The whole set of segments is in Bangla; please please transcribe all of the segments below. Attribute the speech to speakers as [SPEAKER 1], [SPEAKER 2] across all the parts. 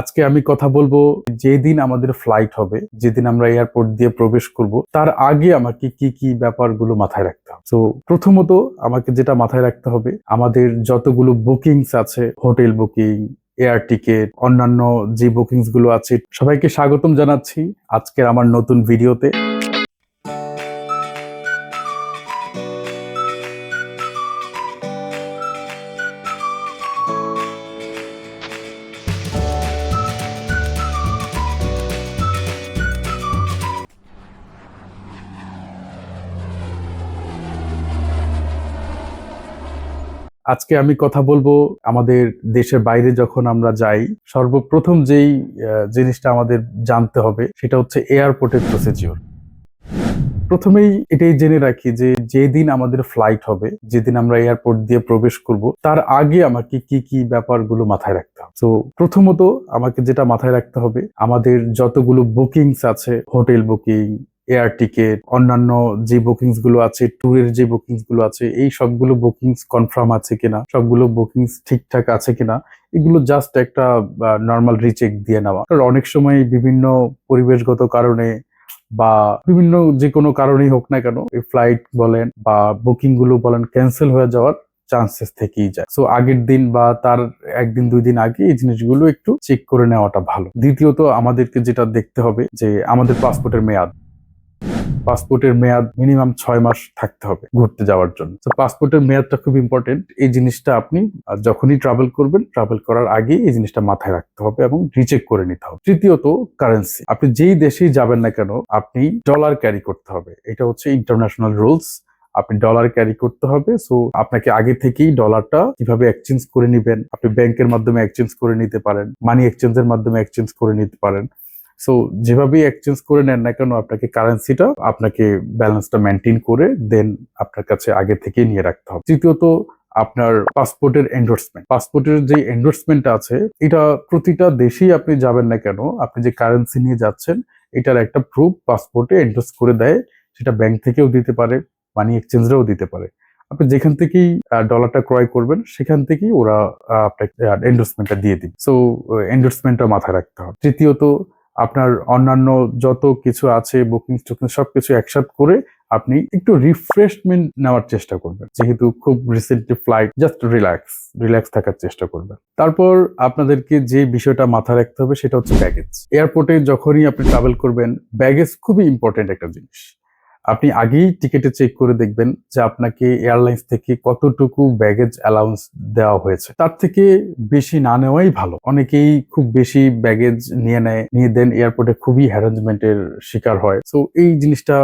[SPEAKER 1] আজকে আমি কথা বলব যেদিন আমাদের ফ্লাইট হবে, যেদিন আমরা এয়ারপোর্ট দিয়ে প্রবেশ করব, তার আগে আমাকে কি কি ব্যাপারগুলো মাথায় রাখতে হবে। তো প্রথমত আমাকে যেটা মাথায় রাখতে হবে, আমাদের যতগুলো বুকিংস আছে হোটেল বুকিং এয়ার টিকেট অন্যান্য যে বুকিংসগুলো আছে, সবাইকে স্বাগতম জানাচ্ছি আজকের আমার নতুন ভিডিওতে আজকে আমি কথা বলব আমাদের দেশের বাইরে যখন আমরা যাই, সর্বপ্রথম যেই জিনিসটা আমাদের জানতে হবে সেটা হচ্ছে এয়ারপোর্টের প্রসিজিওর। প্রথমেই এটাই জেনে রাখি যে যেদিন আমাদের ফ্লাইট হবে, যেদিন আমরা এয়ারপোর্ট দিয়ে প্রবেশ করব, তার আগে আমাকে কি কি ব্যাপারগুলো মাথায় রাখতে হবে। তো প্রথমত আমাকে যেটা মাথায় রাখতে হবে, আমাদের যতগুলো বুকিংস আছে হোটেল বুকিং এয়ার টিকেট অন্যান্য যে বুকিংসগুলো আছে ট্যুরের যে বুকিংসগুলো আছে, এই সবগুলো বুকিংস কনফার্ম আছে কিনা, সবগুলো বুকিংস ঠিকঠাক আছে কিনা, এগুলো জাস্ট একটা নর্মাল রিচেক দিয়ে নেওয়া। কারণ অনেক সময় বিভিন্ন পরিবেশগত কারণে বা বিভিন্ন যে কোনো কারণেই হোক না কেন, এই ফ্লাইট বলেন বা বুকিংগুলো বলেন ক্যান্সেল হয়ে যাওয়ার চান্সেস থেকেই যায়। সো আগের দিন বা তার একদিন, দুই দিন আগে এই জিনিসগুলো একটু চেক করে নেওয়াটা ভালো। দ্বিতীয়ত আমাদেরকে যেটা দেখতে হবে যে আমাদের পাসপোর্টের মেয়াদ। পাসপোর্টের মেয়াদ মিনিমাম ছয় মাস থাকতে হবে ঘুরতে যাওয়ার জন্য। তো পাসপোর্টের মেয়াদটা খুব ইম্পর্টেন্ট এই জিনিসটা আপনি যখনই ট্রাভেল করবেন ট্রাভেল করার আগে এই জিনিসটা মাথায় রাখতে হবে এবং রিচেক করে নিতে হবে। তৃতীয়ত কারেন্সি আপনি যেই দেশেই যাবেন না কেন, আপনি ডলার ক্যারি করতে হবে। এটা হচ্ছে ইন্টারন্যাশনাল রুলস আপনি ডলার ক্যারি করতে হবে। সো আপনাকে আগে থেকেই ডলারটা কীভাবে এক্সচেঞ্জ করে নেবেন, আপনি ব্যাংকের মাধ্যমে এক্সচেঞ্জ করে নিতে পারেন মানি এক্সচেঞ্জের মাধ্যমে এক্সচেঞ্জ করে নিতে পারেন। সো যেভাবেই এক্সচেঞ্জ করে নেন না কেন, আপনাকে কারেন্সিটা আপনাকে ব্যালেন্সটা মেনটেন করে দেন আপনার কাছে আগে থেকেই নিয়ে রাখতে হবে। তৃতীয়ত, আপনার পাসপোর্টের এন্ডোর্সমেন্ট পাসপোর্টের যে এন্ডোর্সমেন্ট আছে, এটা প্রতিটা দেশেই আপনি যাবেন না কেন, আপনি যে কারেন্সি নিয়ে যাচ্ছেন, এটার একটা প্রুফ পাসপোর্টে এন্ডোর্স করে দেয়। সেটা ব্যাংক থেকেও দিতে পারে মানি এক্সচেঞ্জরাও দিতে পারে। আপনি যেখান থেকেই ডলারটা ক্রয় করবেন, সেখান থেকেই ওরা আপনাকে এন্ডোর্সমেন্টটা দিয়ে দিবে। সো এন্ডোর্সমেন্টটা মাথায় রাখতে হবে। তৃতীয়ত আপনার অন্যান্য যত কিছু আছে বুকিং টুকিং সব কিছু একসাথে করে আপনি একটু রিফ্রেশমেন্ট নেওয়ার চেষ্টা করবেন। যেহেতু খুব recently flight just relax relax থাকার চেষ্টা করবেন। তারপর আপনাদেরকে যে বিষয়টা মাথায় রাখতে হবে সেটা হচ্ছে ব্যাগেজ এয়ারপোর্টে যখনই আপনি ট্রাভেল করবেন ব্যাগেজ খুবই ইম্পর্টেন্ট একটা জিনিস। আপনি আগেই টিকেটে চেক করে দেখবেন যে আপনাকে এয়ারলাইন্স থেকে কতটুকু ব্যাগেজ অ্যালাউন্স দেওয়া হয়েছে। তার থেকে বেশি না নেওয়াই ভালো। অনেকেই খুব বেশি ব্যাগেজ নিয়ে নেয়, নিয়ে দেন এয়ারপোর্টে খুবই হ্যারাসমেন্টের শিকার হয়। তো এই জিনিসটা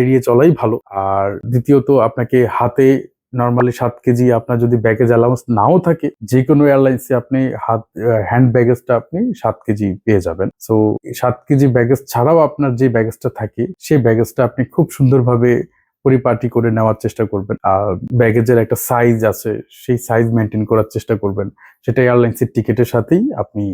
[SPEAKER 1] এড়িয়ে চলাই ভালো। আর দ্বিতীয়ত, আপনাকে হাতে নর্মালি সাত কেজি আপনার যদি ব্যাগেজ অ্যালাউন্স নাও থাকে যে কোনো এয়ারলাইন্সে আপনি হাত হ্যান্ড ব্যাগেজটা আপনি সাত কেজি পেয়ে যাবেন। সো সাত কেজি ব্যাগেজ ছাড়াও আপনার যে ব্যাগেজটা থাকে, সেই ব্যাগেজটা আপনি খুব সুন্দরভাবে পরিপাটি করে নেওয়ার চেষ্টা করবেন। আর ব্যাগেজের একটা সাইজ আছে, সেই সাইজ মেনটেন করার চেষ্টা করবেন। সেটা এয়ারলাইন্সের টিকিটের সাথেই আপনি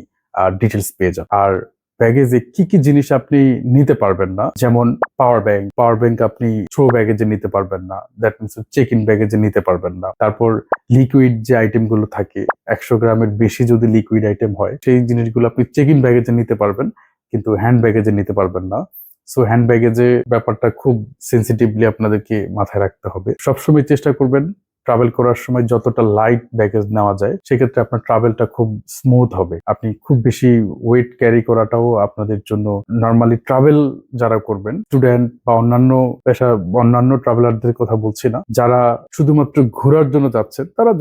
[SPEAKER 1] ডিটেলস পেয়ে যান আর ব্যাগেজে কি কি জিনিস আপনি নিতে পারবেন না? যেমন পাওয়ার ব্যাংক পাওয়ার ব্যাংক আপনি থ্রো ব্যাগেজে নিতে পারবেন না। দ্যাট মিনস চেক ইন ব্যাগেজে নিতে পারবেন না। তারপর লিকুইড যে আইটেমগুলো থাকে, একশো গ্রামের বেশি যদি লিকুইড আইটেম হয়, সেই জিনিসগুলো আপনি চেক ইন ব্যাগেজে নিতে পারবেন, কিন্তু হ্যান্ড ব্যাগেজে নিতে পারবেন না। সো হ্যান্ড ব্যাগেজে ব্যাপারটা খুব সেন্সিটিভলি আপনাদেরকে মাথায় রাখতে হবে। সবসময় চেষ্টা করবেন ট্রাভেল করার সময় যতটা লাইট ব্যাগেজ নেওয়া যায়, সেক্ষেত্রে আপনার ট্রাভেলটা খুব স্মুথ হবে। আপনি খুব বেশি ওয়েট ক্যারি করাটাও আপনাদের জন্য নর্মালি ট্রাভেল যারা করবেন স্টুডেন্ট বা অন্যান্য পেশা, অন্যান্য ট্রাভেলারদের কথা বলছি না, যারা শুধুমাত্র ঘোরার জন্য যাচ্ছেন তারা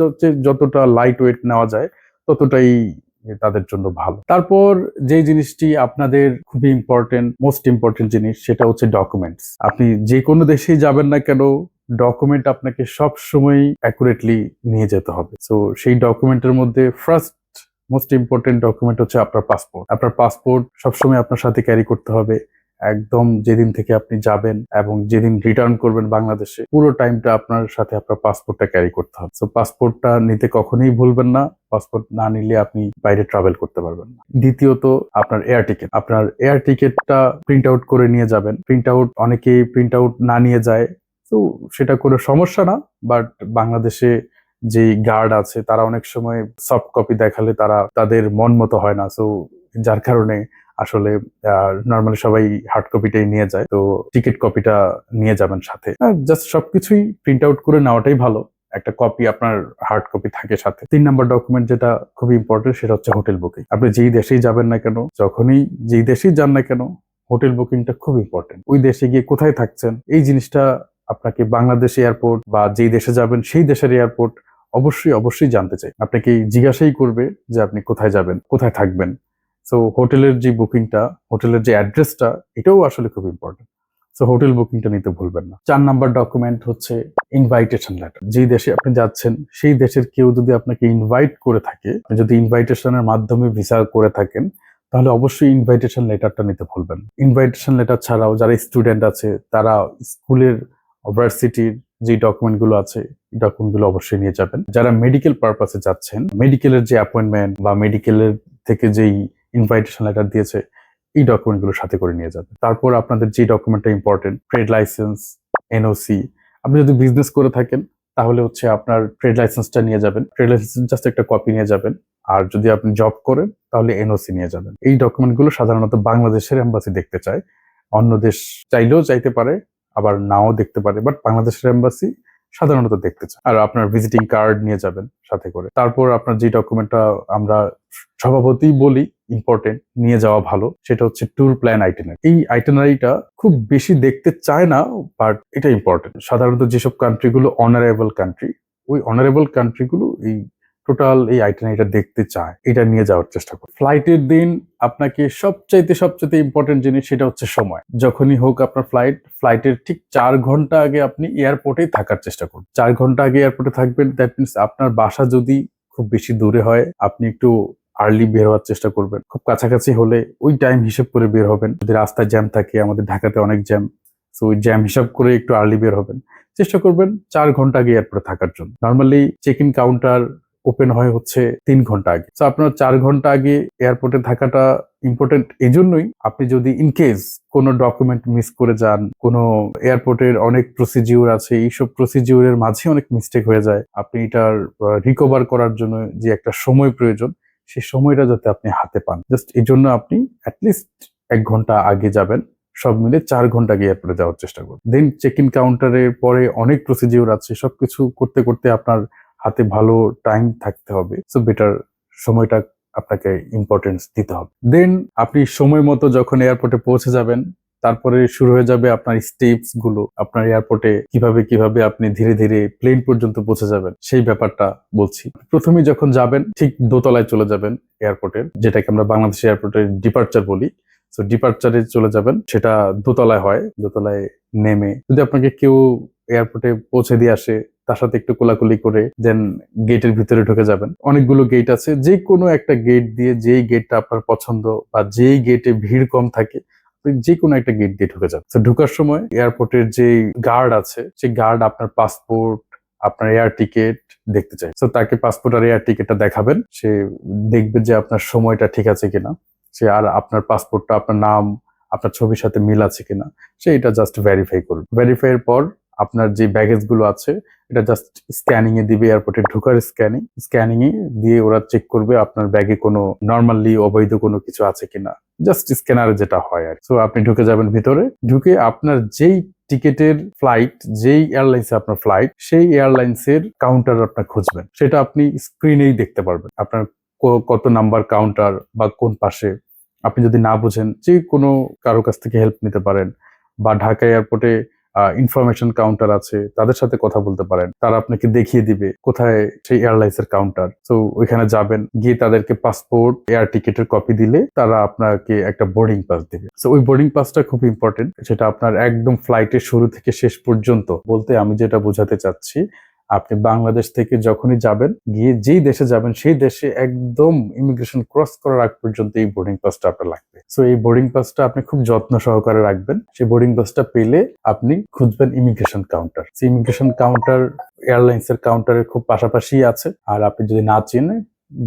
[SPEAKER 1] যতটা লাইট ওয়েট নেওয়া যায়, ততটাই তাদের জন্য ভালো। তারপর যে জিনিসটি আপনাদের খুবই ইম্পর্টেন্ট মোস্ট ইম্পর্টেন্ট জিনিস, সেটা হচ্ছে ডকুমেন্টস আপনি যে কোনো দেশেই যাবেন না কেন ডকুমেন্ট আপনাকে সব সময় অ্যাকুরেটলি নিয়ে যেতে হবে। সো সেই ডকুমেন্টের মধ্যে ফার্স্ট মোস্ট ইম্পর্টেন্ট ডকুমেন্ট হচ্ছে আপনার পাসপোর্ট আপনার পাসপোর্ট সবসময় আপনার সাথে ক্যারি করতে হবে। একদম যেদিন থেকে আপনি যাবেন এবং যেদিন রিটার্ন করবেন বাংলাদেশে, পুরো টাইমটা আপনার সাথে আপনার পাসপোর্টটা ক্যারি করতে হবে। সো পাসপোর্টটা নিতে কখনোই ভুলবেন না। পাসপোর্ট না নিলে আপনি বাইরে ট্রাভেল করতে পারবেন না। দ্বিতীয়ত, আপনার এয়ার টিকিট আপনার এয়ার টিকিটটা প্রিন্ট আউট করে নিয়ে যাবেন। প্রিন্ট আউট অনেকেই প্রিন্ট আউট না নিয়ে যায়। তো সেটা কোনো সমস্যা না বাট বাংলাদেশে যে গার্ড আছে, তারা অনেক সময় সফট কপি দেখালে তারা তাদের মন মতো হয় না। সো যার কারণে আসলে নর্মালি সবাই হার্ড কপিটাই নিয়ে যায়। তো টিকিট কপিটা নিয়ে যাবেন সাথে। জাস্ট সবকিছুই প্রিন্ট আউট করে নেওয়াটাই ভালো। একটা কপি আপনার হার্ড কপি থাকে সাথে। তিন নম্বর ডকুমেন্ট যেটা খুবই ইম্পর্টেন্ট সেটা হচ্ছে হোটেল বুকিং আপনি যেই দেশেই যাবেন না কেন, যখনই যেই দেশেই যান না কেন হোটেল বুকিংটা খুব ইম্পর্টেন্ট ওই দেশে গিয়ে কোথায় থাকছেন, এই জিনিসটা আপনাকে বাংলাদেশ এয়ারপোর্ট বা যেই দেশে যাবেন, সেই দেশের এয়ারপোর্ট অবশ্যই অবশ্যই জানতে চাই। আপনাকে জিজ্ঞাসাই করবে যে আপনি কোথায় যাবেন, কোথায় থাকবেন? সো হোটেলের যে বুকিংটা, হোটেলের যে অ্যাড্রেসটা, এটাও আসলে খুব ইম্পর্টেন্ট সো হোটেল বুকিংটা নিতে ভুলবেন না। চার নাম্বার ডকুমেন্ট হচ্ছে ইনভাইটেশন লেটার যেই দেশে আপনি যাচ্ছেন, সেই দেশের কেউ যদি আপনাকে ইনভাইট করে থাকে যদি ইনভাইটেশনের মাধ্যমে ভিসা করে থাকেন, তাহলে অবশ্যই ইনভাইটেশন লেটারটা নিতে ভুলবেন ইনভাইটেশন লেটার ছাড়াও যারা স্টুডেন্ট আছে, তারা স্কুলের ভার্সিটির যে ডকুমেন্টগুলো আছে ডকুমেন্টগুলো অবশ্যই নিয়ে যাবেন। যারা মেডিকেল পারপাসে যাচ্ছেন মেডিকেলের যে অ্যাপয়েন্টমেন্ট বা মেডিকেলের থেকে যেই ইনভাইটেশন লেটার দিয়েছে, এই ডকুমেন্টগুলো সাথে করে নিয়ে যাবেন। তারপর আপনাদের যে ডকুমেন্টটা ইম্পর্টেন্ট ট্রেড লাইসেন্স এনওসি আপনি যদি বিজনেস করে থাকেন, তাহলে হচ্ছে আপনার ট্রেড লাইসেন্সটা নিয়ে যাবেন। ট্রেড লাইসেন্স জাস্ট একটা কপি নিয়ে যাবেন। আর যদি আপনি জব করেন, তাহলে এনওসি নিয়ে যাবেন। এই ডকুমেন্টগুলো সাধারণত বাংলাদেশের এম্বাসি দেখতে চায়। অন্য দেশ চাইলেও চাইতে পারে আবার নাও দেখতে পারে বাট বাংলাদেশের এম্বাসি সাধারণত দেখতে চায়। আর আপনার ভিজিটিং কার্ড নিয়ে যাবেন সাথে করে। তারপর আপনার যে ডকুমেন্টটা আমরা স্বভাবতই বলি ইম্পর্টেন্ট নিয়ে যাওয়া ভালো, সেটা হচ্ছে ট্যুর প্ল্যান আইটেনারি এই আইটেনারিটা খুব বেশি দেখতে চায় না বাট এটা ইম্পর্টেন্ট সাধারণত যেসব কান্ট্রিগুলো অনারেবল কান্ট্রি ওই অনারেবল কান্ট্রিগুলো এই টোটাল এই আইটেনারিটা দেখতে চায়, এটা নিয়ে যাওয়ার চেষ্টা করে। ফ্লাইটের দিন আপনাকে সবচাইতে সবচাইতে ইম্পর্টেন্ট জিনিস সেটা হচ্ছে সময়। যখনই হোক আপনার ফ্লাইট ফ্লাইটের ঠিক চার ঘণ্টা আগে আপনি এয়ারপোর্টে থাকার চেষ্টা করুন। চার ঘণ্টা আগে এয়ারপোর্টে থাকবেন দ্যাট মিনস আপনার বাসা যদি খুব বেশি দূরে হয়, আপনি একটু আর্লি বের হওয়ার চেষ্টা করবেন। খুব কাছাকাছি হলে ওই টাইম হিসেব করে বের হবেন। যদি রাস্তায় জ্যাম থাকে, আমাদের ঢাকাতে অনেক জ্যাম তো ওই জ্যাম হিসাব করে একটু আর্লি বের হবেন। চেষ্টা করবেন চার ঘণ্টা আগে এয়ারপোর্টে থাকার জন্য। Normally check in counter open হয় হচ্ছে তিন ঘণ্টা আগে। তো আপনার চার ঘণ্টা আগে এয়ারপোর্টে থাকাটা ইম্পর্টেন্ট এই জন্যই আপনি যদি ইন কেস কোনো ডকুমেন্ট মিস করে যান, কোনো এয়ারপোর্টের অনেক প্রসিজিওর আছে, এইসব প্রসিজিওরের মাঝে অনেক মিস্টেক হয়ে যায়। আপনি এটার রিকভার করার জন্য যে একটা সময় প্রয়োজন সেই সময়টা যাতে আপনি হাতে পান। জাস্ট এই জন্য আপনি অ্যাটলিস্ট এক ঘণ্টা আগে যাবেন, সব মিলে চার ঘণ্টা এয়ারপোর্টে যাওয়ার চেষ্টা করুন। দেন চেক ইন কাউন্টারের পরে অনেক প্রসিজিওর আছে, সবকিছু করতে করতে আপনার হাতে ভালো টাইম থাকতে হবে সো বেটার সময়টা আপনাকে ইম্পর্টেন্স দিতে হবে। দেন আপনি সময় মতো যখন এয়ারপোর্টে পৌঁছে যাবেন, তারপরে শুরু হয়ে যাবে আপনার স্টেপসগুলো, আপনার এয়ারপোর্টে কীভাবে কীভাবে আপনি ধীরে ধীরে প্লেন পর্যন্ত পৌঁছে যাবেন, সেই ব্যাপারটা বলছি। প্রথমে যখন যাবেন, ঠিক দোতলায় চলে যাবেন এয়ারপোর্টের যেটাকে আমরা বাংলাদেশ এয়ারপোর্টের ডিপার্চার বলি। তো ডিপার্চারে চলে যাবেন, সেটা দোতলায় হয়, দোতলায় নেমে যদি আপনাকে কেউ এয়ারপোর্টে পৌঁছে দিয়ে আসে তার সাথে একটু কোলাকুলি করে দেন গেটের ভিতরে ঢুকে যাবেন। অনেকগুলো গেট আছে যে কোনো একটা গেট দিয়ে যেই গেটটা আপনার পছন্দ বা যেই গেটে ভিড় কম থাকে যে কোনো একটা গেট দিয়ে ঢুকে যাবেন। তো ঢুকার সময় এয়ারপোর্টের যে গার্ড আছে, সেই গার্ড আপনার পাসপোর্ট আপনার এয়ার টিকিট দেখতে চাই তো তাকে পাসপোর্ট আর এয়ার টিকেটটা দেখাবেন, সে দেখবে যে আপনার সময়টা ঠিক আছে কিনা, সে আর আপনার পাসপোর্টটা আপনার নাম, আপনার ছবির সাথে মিল আছে কিনা, সে এটা জাস্ট ভেরিফাই করবে। ভেরিফাই এর পর আপনার যে ব্যাগেজগুলো আছে, এটা জাস্ট স্ক্যানিং এ দিবে এয়ারপোর্টে ঢোকার স্ক্যানিং স্ক্যানিং এ দিয়ে ওরা চেক করবে আপনার ব্যাগে কোনো নর্মালি অবৈধ কোনো কিছু আছে কিনা। জাস্ট স্ক্যানারে যেটা হয় আর সো আপনি ঢুকে যাবেন ভিতরে, ঢুকে আপনার যেই টিকেটের ফ্লাইট যেই এয়ারলাইন্সে আপনার ফ্লাইট সেই এয়ারলাইন্সের কাউন্টার আপনার খুঁজবেন। সেটা আপনি স্ক্রিনেই দেখতে পারবেন। আপনার কত নাম্বার কাউন্টার বা কোন পাশে। আপনি যদি না বুঝেন, যে কোনো কারও কাছ থেকে হেল্প নিতে পারেন বা ঢাকা এয়ারপোর্টে ইনফরমেশন কাউন্টার আছে, তাদের সাথে কথা বলতে পারেন। তারা আপনাকে দেখিয়ে দিবে কোথায় সেই এয়ারলাইন্স এর কাউন্টার তো ওইখানে যাবেন, গিয়ে তাদেরকে পাসপোর্ট এয়ার টিকেটের কপি দিলে তারা আপনাকে একটা বোর্ডিং পাস দিবে। তো ওই বোর্ডিং পাসটা খুব ইম্পর্টেন্ট সেটা আপনার একদম ফ্লাইটের শুরু থেকে শেষ পর্যন্ত। বলতে আমি যেটা বোঝাতে চাচ্ছি আপনি বাংলাদেশ থেকে যখনই যাবেন, গিয়ে যেই দেশে যাবেন, সেই দেশে একদম ইমিগ্রেশন ক্রস করার আগ পর্যন্ত এই বোর্ডিং পাসটা আপনার লাগবে। সো এই বোর্ডিং পাসটা আপনি খুব যত্ন সহকারে রাখবেন। সেই বোর্ডিং পাসটা পেলে আপনি খুঁজবেন ইমিগ্রেশন কাউন্টার সেই ইমিগ্রেশন কাউন্টার এয়ারলাইন্স এর কাউন্টারের খুব পাশাপাশি আছে। আর আপনি যদি না চেনেন,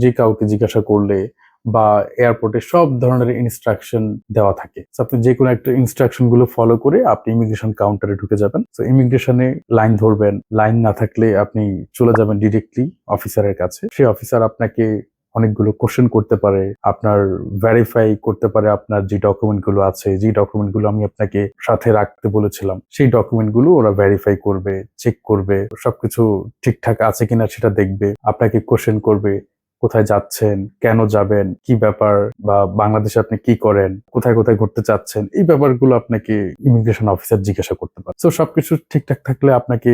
[SPEAKER 1] যে কাউকে জিজ্ঞাসা করলে বা এয়ারপোর্টে সব ধরনের ইনস্ট্রাকশন দেওয়া থাকে। আপনি যে কোনো একটা ইনস্ট্রাকশনগুলো ফলো করে আপনি ইমিগ্রেশন কাউন্টারে ঢুকে যাবেন। তো ইমিগ্রেশনে লাইন ধরবেন। লাইন না থাকলে আপনি চলে যাবেন ডিরেক্টলি অফিসারের কাছে। সেই অফিসার আপনাকে অনেকগুলো কোশ্চেন করতে পারে, আপনার ভেরিফাই করতে পারে আপনার যে ডকুমেন্টগুলো আছে। যে ডকুমেন্টগুলো আমি আপনাকে সাথে রাখতে বলেছিলাম, সেই ডকুমেন্টগুলো ওরা ভেরিফাই করবে চেক করবে, সবকিছু ঠিকঠাক আছে কিনা সেটা দেখবে, আপনাকে কোশ্চেন করবে। কোথায় যাচ্ছেন, কেন যাবেন, কি ব্যাপার, বা বাংলাদেশে আপনি কি করেন, কোথায় কোথায় ঘুরতে চাচ্ছেন, এই ব্যাপারগুলো আপনাকে ইমিগ্রেশন অফিসার জিজ্ঞাসা করতে পারে। তো সবকিছু ঠিকঠাক থাকলে আপনাকে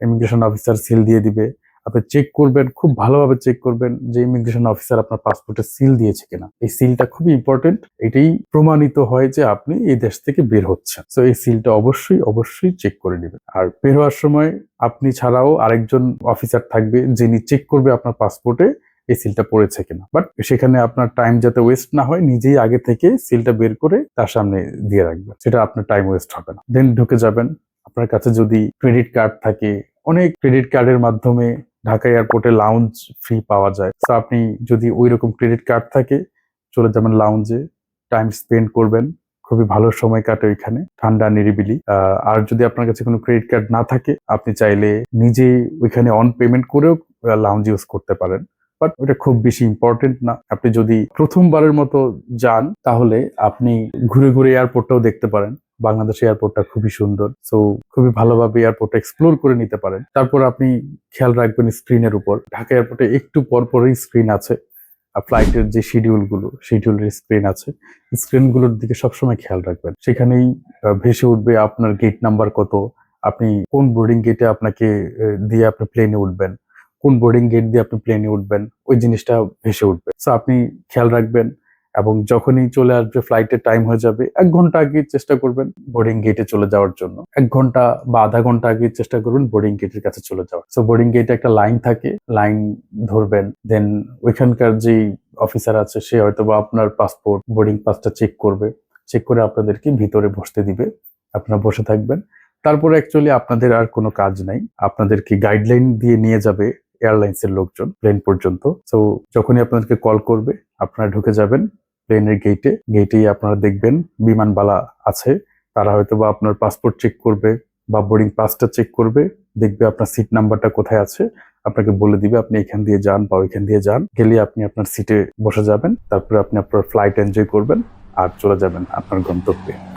[SPEAKER 1] ইমিগ্রেশন অফিসার সিল দিয়ে দিবে। আপনি চেক করবেন, খুব ভালোভাবে চেক করবেন যে ইমিগ্রেশন অফিসার আপনার পাসপোর্টে সিল দিয়েছে কিনা। এই সিলটা খুবই ইম্পর্টেন্ট এটাই প্রমাণিত হয় যে আপনি এই দেশ থেকে বের হচ্ছেন। তো এই সিলটা অবশ্যই অবশ্যই চেক করে নেবেন। আর বের হওয়ার সময় আপনি ছাড়াও আরেকজন অফিসার থাকবে, যিনি চেক করবে আপনার পাসপোর্টে এই সিলটা পড়েছে কিনা। বাট সেখানে আপনার টাইম যাতে ওয়েস্ট না হয়, নিজেই আগে থেকে সিলটা বের করে তার সামনে দিয়ে রাখবেন। সেটা আপনার টাইম ওয়েস্ট হবে না। দেন ঢুকে যাবেন। আপনার কাছে যদি ক্রেডিট কার্ড থাকে, অনেক ক্রেডিট কার্ডের মাধ্যমে ঢাকা এয়ারপোর্টে লাউঞ্জ ফ্রি পাওয়া যায়। তো আপনি যদি ওই রকম ক্রেডিট কার্ড থাকে, চলে যাবেন লাউঞ্জে টাইম স্পেন্ড করবেন। খুবই ভালো সময় কাটে ওইখানে, ঠান্ডা, নিরিবিলি। আর যদি আপনার কাছে কোনো ক্রেডিট কার্ড না থাকে, আপনি চাইলে নিজে ওইখানে অন পেমেন্ট করেও লাউঞ্জ ইউজ করতে পারেন। বাট ওটা খুব বেশি ইম্পর্টেন্ট না। আপনি যদি প্রথমবারের মতো যান, তাহলে আপনি ঘুরে ঘুরে এয়ারপোর্টটাও দেখতে পারেন। বাংলাদেশ এয়ারপোর্টটা খুবই সুন্দর। সো খুবই ভালোভাবে এয়ারপোর্টটা এক্সপ্লোর করে নিতে পারেন। তারপর আপনি খেয়াল রাখবেন স্ক্রিনের উপর। ঢাকা এয়ারপোর্টে একটু পরপরই স্ক্রিন আছে। ফ্লাইটের যে শিডিউলগুলো শিডিউলের স্ক্রিন আছে স্ক্রিনগুলোর দিকে সবসময় খেয়াল রাখবেন। সেখানেই ভেসে উঠবে আপনার গেট নাম্বার কত। আপনি কোন বোর্ডিং গেটে আপনাকে দিয়ে আপনি প্লেনে উঠবেন। কোন বোর্ডিং গেট দিয়ে আপনি প্লেনে উঠবেন, ওই জিনিসটা ভেসে উঠবে। সো আপনি খেয়াল রাখবেন এবং যখনই চলে আসবে ফ্লাইটের টাইম হয়ে যাবে, এক ঘণ্টা আগে চেষ্টা করবেন বোর্ডিং গেটে চলে যাওয়ার জন্য। এক ঘণ্টা বা আধা ঘণ্টা আগে চেষ্টা করবেন বোর্ডিং গেটের কাছে চলে যাওয়ার। সো বোর্ডিং গেটে একটা লাইন থাকে লাইন ধরবেন দেন ওইখানকার যে অফিসার আছে, সে হয়তো বা আপনার পাসপোর্ট বোর্ডিং পাসটা চেক করবে। চেক করে আপনাদেরকে ভিতরে বসতে দিবে। আপনারা বসে থাকবেন। তারপরে অ্যাকচুয়ালি আপনাদের আর কোনো কাজ নাই। আপনাদেরকে গাইডলাইন দিয়ে নিয়ে যাবে এয়ারলাইন্স এর লোকজন প্লেন পর্যন্ত। তো যখনই আপনাদেরকে কল করবে, আপনারা ঢুকে যাবেন প্লেনের গেটে গেটেই আপনারা দেখবেন বিমানবালা আছে। তারা হয়তো বা আপনার পাসপোর্ট চেক করবে বা বোর্ডিং পাসটা চেক করবে। দেখবে আপনার সিট নাম্বারটা কোথায় আছে। আপনাকে বলে দিবে, আপনি এখান দিয়ে যান বা ওইখান দিয়ে যান। গেলে আপনি আপনার সিটে বসে যাবেন। তারপরে আপনি আপনার ফ্লাইট এনজয় করবেন আর চলে যাবেন আপনার গন্তব্যে।